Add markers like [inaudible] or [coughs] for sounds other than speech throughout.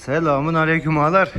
Selamun aleyküm ağalar.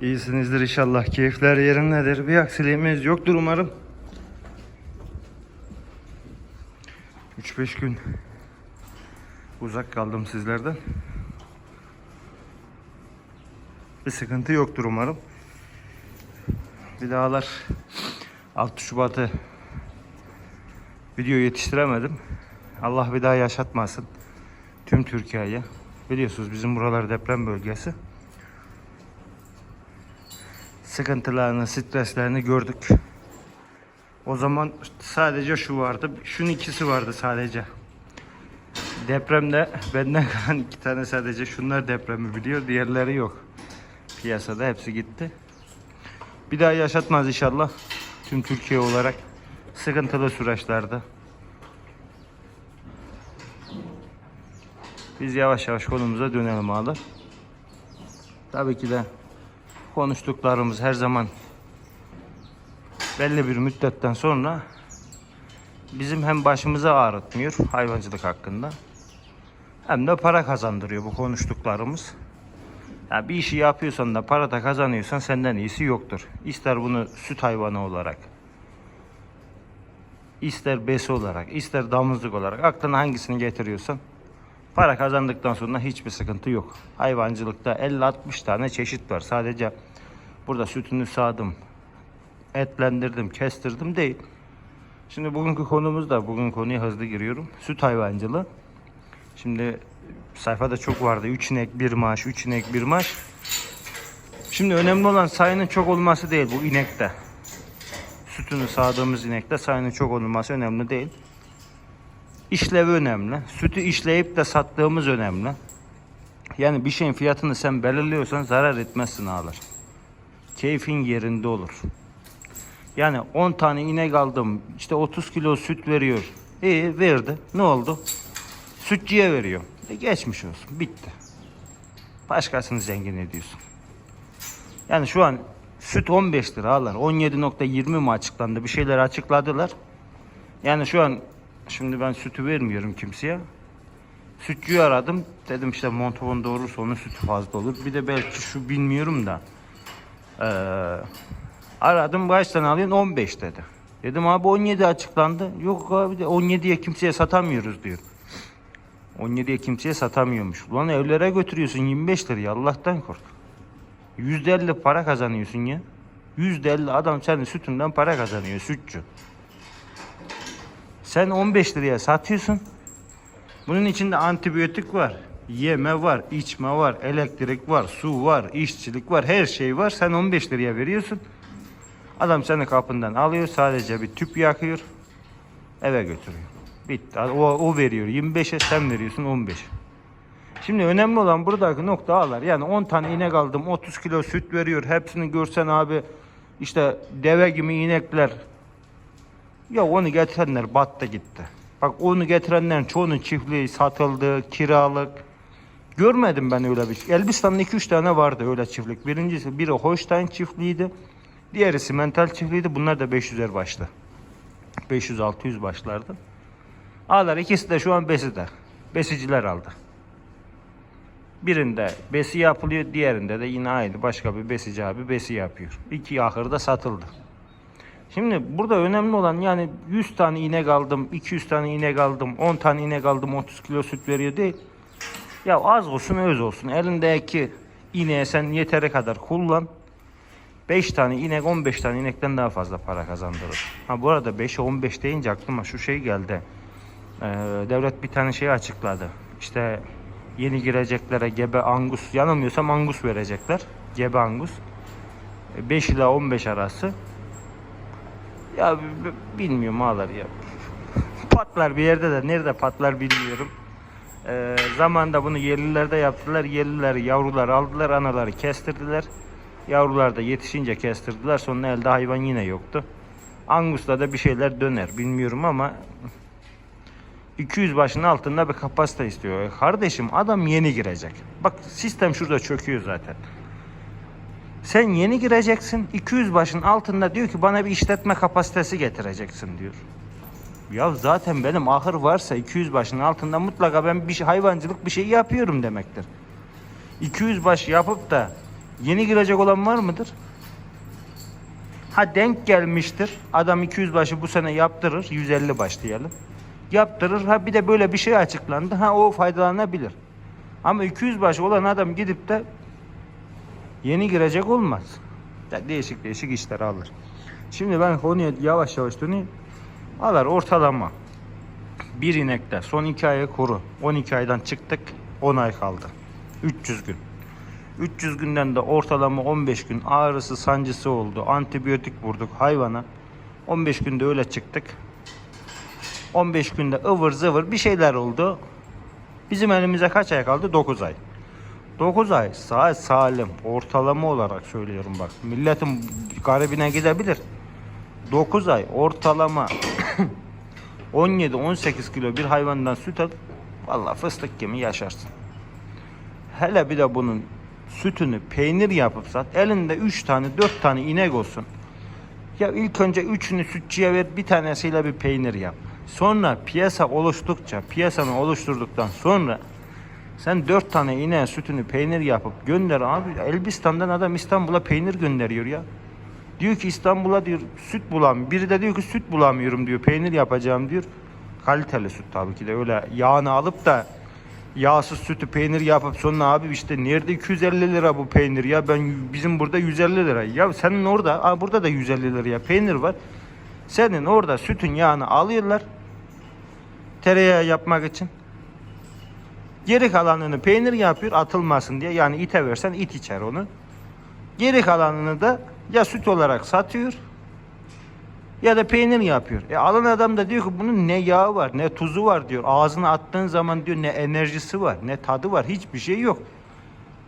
İyisinizdir inşallah. Keyifler yerindedir. Bir aksiliğimiz yoktur umarım. 3-5 gün uzak kaldım sizlerden. Bir sıkıntı yoktur umarım. Bir dağlar 6 Şubat'ı video yetiştiremedim. Allah bir daha yaşatmasın tüm Türkiye'ye. Biliyorsunuz bizim buralar deprem bölgesi. Sıkıntılarını, streslerini gördük. O zaman sadece şu vardı. Şunun ikisi vardı sadece. Depremde benden [laughs] kalan iki tane sadece şunlar depremi biliyor. Diğerleri yok. Piyasada hepsi gitti. Bir daha yaşatmaz inşallah. Tüm Türkiye olarak sıkıntılı süreçlerde. Biz yavaş yavaş konumuza dönelim ağalar. Tabii ki de konuştuklarımız her zaman belli bir müddetten sonra bizim hem başımıza ağrıtmıyor hayvancılık hakkında hem de para kazandırıyor bu konuştuklarımız. Yani bir işi yapıyorsan da para da kazanıyorsan senden iyisi yoktur. İster bunu süt hayvanı olarak, ister besi olarak, ister damızlık olarak aklına hangisini getiriyorsan Para kazandıktan sonra hiçbir sıkıntı yok. Hayvancılıkta 50-60 tane çeşit var. Sadece burada sütünü sağdım, etlendirdim, kestirdim değil. Şimdi bugünkü konumuz da, bugün konuya hızlı giriyorum. Süt hayvancılığı. Şimdi sayfada çok vardı. 3 inek bir maaş, 3 inek bir maaş. Şimdi önemli olan sayının çok olması değil bu inekte. Sütünü sağdığımız inekte sayının çok olması önemli değil. İşlevi önemli. Sütü işleyip de sattığımız önemli. Yani bir şeyin fiyatını sen belirliyorsan zarar etmezsin ağlar. Keyfin yerinde olur. Yani 10 tane inek aldım. işte 30 kilo süt veriyor. İyi verdi. Ne oldu? Sütçüye veriyor. E geçmiş olsun. Bitti. Başkasını zengin ediyorsun. Yani şu an süt 15 lira ağlar. 17.20 mi açıklandı? Bir şeyler açıkladılar. Yani şu an Şimdi ben sütü vermiyorum kimseye. Sütçüyü aradım. Dedim işte montavon doğurursa onun sütü fazla olur. Bir de belki şu bilmiyorum da. Ee, aradım kaç tane alıyorsun? 15 dedi. Dedim abi 17 açıklandı. Yok abi de 17'ye kimseye satamıyoruz diyor. 17'ye kimseye satamıyormuş. Ulan evlere götürüyorsun 25 liraya Allah'tan kork. %50 para kazanıyorsun ya. %50 adam senin sütünden para kazanıyor sütçü. Sen 15 liraya satıyorsun. Bunun içinde antibiyotik var, yeme var, içme var, elektrik var, su var, işçilik var, her şey var. Sen 15 liraya veriyorsun. Adam seni kapından alıyor, sadece bir tüp yakıyor, eve götürüyor. Bitti. O, o veriyor 25'e sen veriyorsun 15. Şimdi önemli olan buradaki nokta ağlar. Yani 10 tane inek aldım 30 kilo süt veriyor. Hepsini görsen abi işte deve gibi inekler ya onu getirenler battı gitti. Bak onu getirenlerin çoğunun çiftliği satıldı, kiralık. Görmedim ben öyle bir şey. Elbistan'da 2-3 tane vardı öyle çiftlik. Birincisi biri Holstein çiftliğiydi. Diğeri simental çiftliğiydi. Bunlar da 500'er başlı. 500-600 başlardı. Ağlar ikisi de şu an beside. Besiciler aldı. Birinde besi yapılıyor, diğerinde de yine aynı başka bir besici abi besi yapıyor. İki ahırda satıldı. Şimdi burada önemli olan yani 100 tane inek aldım, 200 tane inek aldım, 10 tane inek aldım, 30 kilo süt veriyor değil. Ya az olsun öz olsun. Elindeki ineğe sen yeteri kadar kullan. 5 tane inek 15 tane inekten daha fazla para kazandırır. Ha bu arada 5'e 15 deyince aklıma şu şey geldi. Ee, devlet bir tane şey açıkladı. İşte yeni gireceklere gebe angus yanılmıyorsam angus verecekler. Gebe angus. 5 ila 15 arası. Ya bilmiyorum ağlar ya. [laughs] Patlar bir yerde de nerede patlar bilmiyorum. Ee, zamanda bunu yerlilerde yaptılar. Yerliler yavrular aldılar, anaları kestirdiler. Yavrular da yetişince kestirdiler. Sonra elde hayvan yine yoktu. Angus'ta da bir şeyler döner bilmiyorum ama 200 başın altında bir kapasite istiyor. Kardeşim adam yeni girecek. Bak sistem şurada çöküyor zaten. Sen yeni gireceksin. 200 başın altında diyor ki bana bir işletme kapasitesi getireceksin diyor. Ya zaten benim ahır varsa 200 başın altında mutlaka ben bir şey, hayvancılık bir şey yapıyorum demektir. 200 baş yapıp da yeni girecek olan var mıdır? Ha denk gelmiştir. Adam 200 başı bu sene yaptırır. 150 baş diyelim. Yaptırır. Ha bir de böyle bir şey açıklandı. Ha o faydalanabilir. Ama 200 baş olan adam gidip de yeni girecek olmaz. Ya değişik değişik işler alır. Şimdi ben konuya yavaş yavaş döneyim. Alır ortalama bir inekte son 2 aya kuru. 12 aydan çıktık 10 ay kaldı. 300 gün. 300 günden de ortalama 15 gün ağrısı sancısı oldu. Antibiyotik vurduk hayvana. 15 günde öyle çıktık. 15 günde ıvır zıvır bir şeyler oldu. Bizim elimize kaç ay kaldı? 9 ay. 9 ay sağ salim ortalama olarak söylüyorum bak. Milletin garibine gidebilir. 9 ay ortalama [coughs] 17-18 kilo bir hayvandan süt al. Vallahi fıstık gibi yaşarsın. Hele bir de bunun sütünü peynir yapıp sat. Elinde 3 tane 4 tane inek olsun. Ya ilk önce üçünü sütçüye ver bir tanesiyle bir peynir yap. Sonra piyasa oluştukça piyasanı oluşturduktan sonra sen dört tane ineğin sütünü peynir yapıp gönder abi. Elbistan'dan adam İstanbul'a peynir gönderiyor ya. Diyor ki İstanbul'a diyor süt bulam. Biri de diyor ki süt bulamıyorum diyor. Peynir yapacağım diyor. Kaliteli süt tabii ki de öyle yağını alıp da yağsız sütü peynir yapıp sonra abi işte nerede 250 lira bu peynir ya ben bizim burada 150 lira. Ya senin orada aa, burada da 150 liraya peynir var. Senin orada sütün yağını alıyorlar. Tereyağı yapmak için. Geri kalanını peynir yapıyor atılmasın diye. Yani ite versen it içer onu. Geri kalanını da ya süt olarak satıyor ya da peynir yapıyor. E alan adam da diyor ki bunun ne yağı var ne tuzu var diyor. Ağzına attığın zaman diyor ne enerjisi var ne tadı var hiçbir şey yok.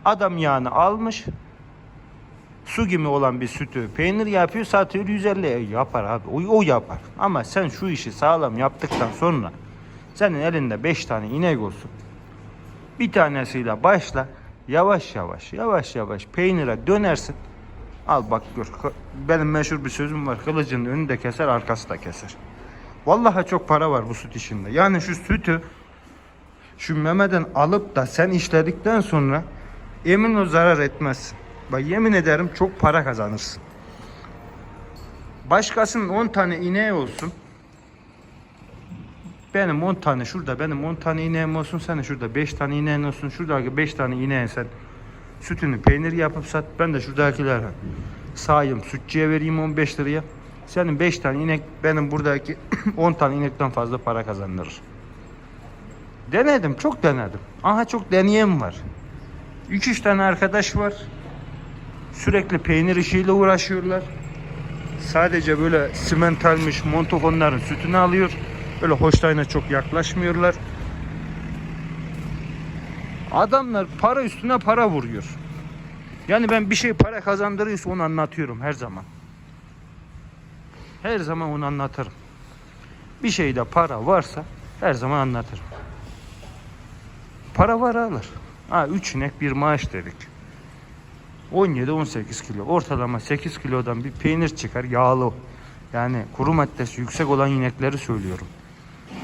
Adam yağını almış su gibi olan bir sütü peynir yapıyor satıyor 150 E, yapar abi o, o yapar. Ama sen şu işi sağlam yaptıktan sonra senin elinde 5 tane inek olsun. Bir tanesiyle başla yavaş yavaş yavaş yavaş peynire dönersin. Al bak gör. Benim meşhur bir sözüm var. Kılıcın önü de keser, arkası da keser. Vallahi çok para var bu süt işinde. Yani şu sütü şu memeden alıp da sen işledikten sonra emin ol zarar etmezsin. Bak yemin ederim çok para kazanırsın. Başkasının 10 tane ineği olsun. Benim 10 tane şurada benim 10 tane ineğim olsun. Senin şurada 5 tane ineğin olsun. Şuradaki 5 tane ineğin sen sütünü peynir yapıp sat. Ben de şuradakilere sağayım sütçüye vereyim 15 liraya. Senin 5 tane inek benim buradaki [clears throat] 10 tane inekten fazla para kazandırır. Denedim çok denedim. Aha çok deneyen var. 2-3 tane arkadaş var. Sürekli peynir işiyle uğraşıyorlar. Sadece böyle simentalmiş montofonların sütünü alıyor. Böyle hoştayına çok yaklaşmıyorlar. Adamlar para üstüne para vuruyor. Yani ben bir şey para kazandırıyorsa onu anlatıyorum her zaman. Her zaman onu anlatırım. Bir şeyde para varsa her zaman anlatırım. Para var alır. Ha 3 inek bir maaş dedik. 17-18 kilo. Ortalama 8 kilodan bir peynir çıkar yağlı. Yani kuru maddesi yüksek olan inekleri söylüyorum.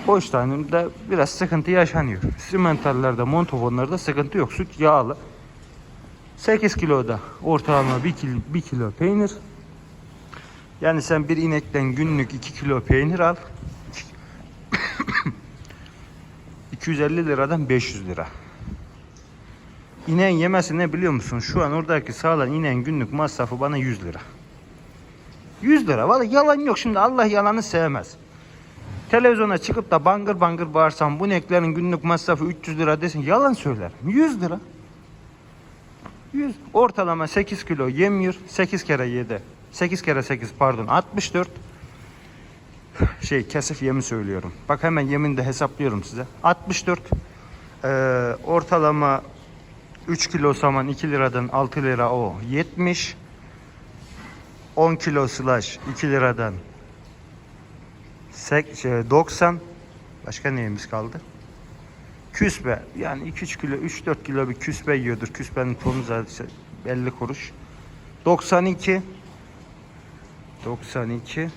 Hoştanımda biraz sıkıntı yaşanıyor. Simentallerde, montofonlarda sıkıntı yok. Süt yağlı. 8 kiloda ortalama 1 kilo, 1 kilo peynir. Yani sen bir inekten günlük 2 kilo peynir al. [coughs] 250 liradan 500 lira. İneğin yemesi ne biliyor musun? Şu an oradaki sağlan ineğin günlük masrafı bana 100 lira. 100 lira. Vallahi yalan yok şimdi Allah yalanı sevmez. Televizyona çıkıp da bangır bangır bağırsam bu ineklerin günlük masrafı 300 lira desin yalan söylerim. 100 lira. 100. Ortalama 8 kilo yemiyor. 8 kere 7. 8 kere 8 pardon 64. Şey kesif yemi söylüyorum. Bak hemen yemin de hesaplıyorum size. 64. Ee, ortalama 3 kilo saman 2 liradan 6 lira o 70. 10 kilo slash 2 liradan Sek, şey, 90 başka neyimiz kaldı? Küspe yani 2-3 kilo 3-4 kilo bir küspe yiyordur. Küspenin tonu zaten 50 kuruş. 92 92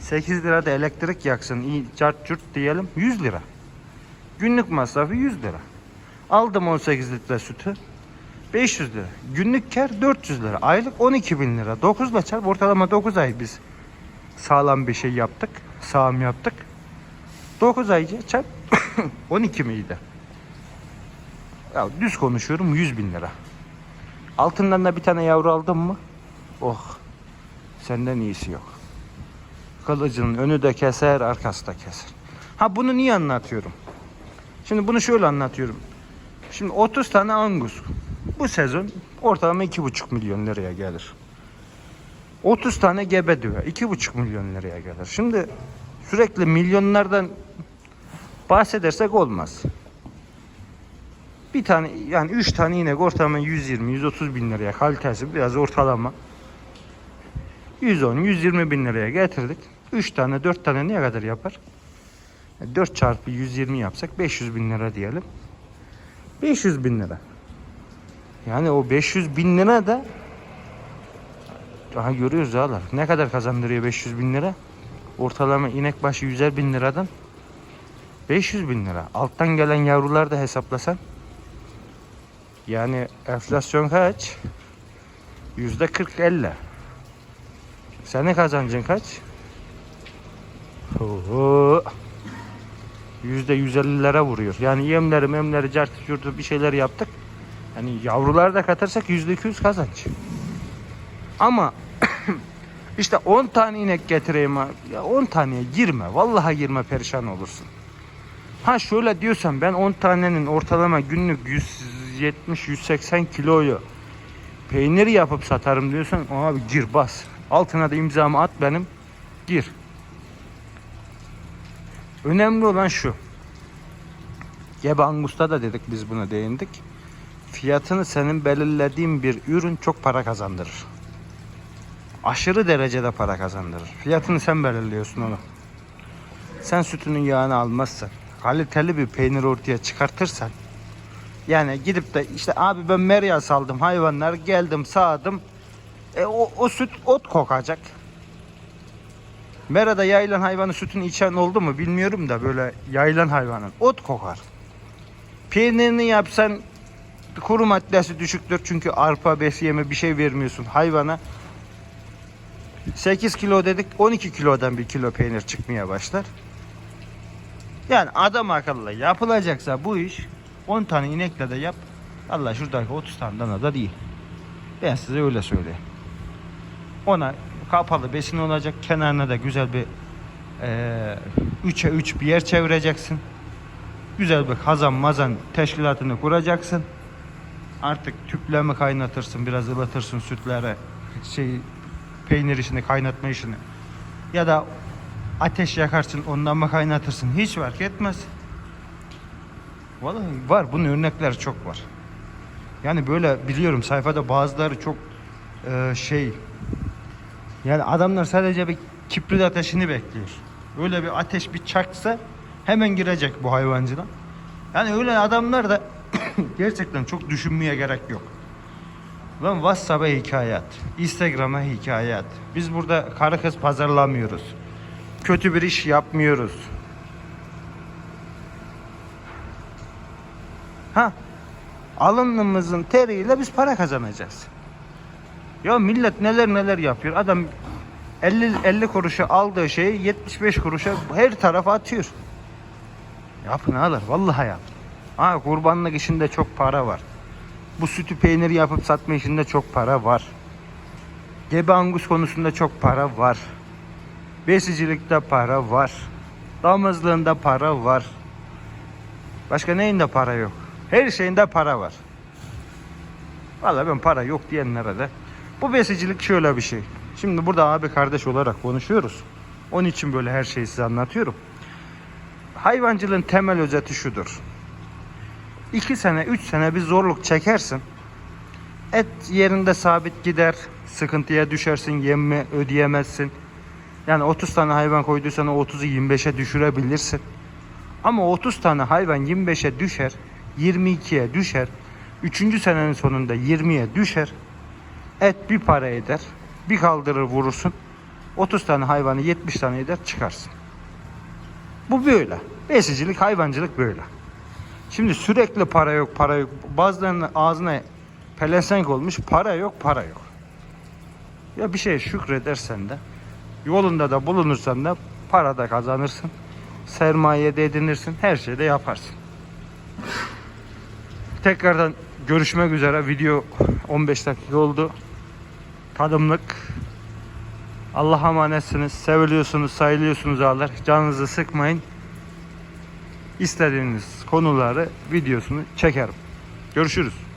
8 lira da elektrik yaksın. iyi cart cürt diyelim 100 lira. Günlük masrafı 100 lira. Aldım 18 litre sütü. 500 lira. Günlük kar 400 lira. Aylık 12 bin lira. 9 ile çarp ortalama 9 ay biz sağlam bir şey yaptık. Sağım yaptık. 9 ay çarp 12 [coughs] miydi? Ya düz konuşuyorum 100 bin lira. Altından da bir tane yavru aldım mı? Oh. Senden iyisi yok. Kılıcının önü de keser, arkası da keser. Ha bunu niye anlatıyorum? Şimdi bunu şöyle anlatıyorum. Şimdi 30 tane angus. Bu sezon ortalama 2,5 milyon liraya gelir. 30 tane gebe düve 2,5 milyon liraya gelir. Şimdi sürekli milyonlardan bahsedersek olmaz. Bir tane yani 3 tane inek ortalama 120-130 bin liraya kalitesi biraz ortalama. 110-120 bin liraya getirdik. 3 tane 4 tane ne kadar yapar? 4 çarpı 120 yapsak 500 bin lira diyelim. 500 bin lira. Yani o 500 bin lira da daha görüyoruz ağlar. Ne kadar kazandırıyor 500 bin lira? Ortalama inek başı 100'er bin liradan 500 bin lira. Alttan gelen yavrular da hesaplasan yani enflasyon kaç? Yüzde 40-50. Senin kazancın kaç? Oho. Yüzde 150'lere vuruyor. Yani yemleri memleri cartı curtu bir şeyler yaptık. Yani yavrular da katarsak yüzde 200 kazanç. Ama [coughs] işte 10 tane inek getireyim. Ya 10 taneye girme. Vallahi girme perişan olursun. Ha şöyle diyorsan ben 10 tanenin ortalama günlük 170-180 kiloyu peynir yapıp satarım diyorsan abi gir bas. Altına da imzamı at benim. Gir. Önemli olan şu. Gebe Angus'ta da dedik biz buna değindik. Fiyatını senin belirlediğin bir ürün çok para kazandırır. Aşırı derecede para kazandırır. Fiyatını sen belirliyorsun onu. Sen sütünün yağını almazsan, kaliteli bir peynir ortaya çıkartırsan, yani gidip de işte abi ben merya saldım hayvanlar geldim sağdım. E o, o süt ot kokacak. Merada yayılan hayvanın sütünü içen oldu mu bilmiyorum da böyle yayılan hayvanın ot kokar. Peynirini yapsan kuru maddesi düşüktür çünkü arpa besi yeme bir şey vermiyorsun hayvana. 8 kilo dedik 12 kilodan bir kilo peynir çıkmaya başlar. Yani adam akıllı yapılacaksa bu iş 10 tane inekle de yap. Allah şuradaki 30 tane dana da değil. Ben size öyle söyleyeyim. Ona kapalı besin olacak. Kenarına da güzel bir 3'e 3 bir yer çevireceksin. Güzel bir kazan mazan teşkilatını kuracaksın. Artık tüple mi kaynatırsın, biraz ılıtırsın sütleri, şey peynir işini, kaynatma işini. Ya da ateş yakarsın, ondan mı kaynatırsın? Hiç fark etmez. Vallahi var, bunun örnekleri çok var. Yani böyle biliyorum sayfada bazıları çok e, şey yani adamlar sadece bir kibrit ateşini bekliyor. Öyle bir ateş bir çaksa hemen girecek bu hayvancılığa. Yani öyle adamlar da [coughs] gerçekten çok düşünmeye gerek yok. Lan WhatsApp'a hikayet, Instagram'a hikayet. Biz burada karı kız pazarlamıyoruz. Kötü bir iş yapmıyoruz. Ha, alnımızın teriyle biz para kazanacağız. Ya millet neler neler yapıyor. Adam 50 50 kuruşa aldığı şeyi 75 kuruşa her tarafa atıyor. Yapın alır. Vallahi yapın. Ha kurbanlık işinde çok para var. Bu sütü peynir yapıp satma işinde çok para var. Gebe angus konusunda çok para var. Besicilikte para var. Damızlığında para var. Başka neyinde para yok? Her şeyinde para var. Vallahi ben para yok diyenlere de bu besicilik şöyle bir şey. Şimdi burada abi kardeş olarak konuşuyoruz. Onun için böyle her şeyi size anlatıyorum. Hayvancılığın temel özeti şudur. 2 sene 3 sene bir zorluk çekersin. Et yerinde sabit gider. Sıkıntıya düşersin. Yemme ödeyemezsin. Yani 30 tane hayvan koyduysan o 30'u 25'e düşürebilirsin. Ama 30 tane hayvan 25'e düşer. 22'ye düşer. 3. senenin sonunda 20'ye düşer. Et bir para eder. Bir kaldırır vurursun. 30 tane hayvanı 70 tane eder çıkarsın. Bu böyle. Besicilik, hayvancılık böyle. Şimdi sürekli para yok, para yok. Bazılarının ağzına pelesenk olmuş. Para yok, para yok. Ya bir şeye şükredersen de yolunda da bulunursan da para da kazanırsın. Sermaye de edinirsin. Her şeyde yaparsın. Tekrardan görüşmek üzere. Video 15 dakika oldu. Tadımlık. Allah'a emanetsiniz. Seviliyorsunuz, sayılıyorsunuz ağlar. Canınızı sıkmayın. İstediğiniz konuları videosunu çekerim. Görüşürüz.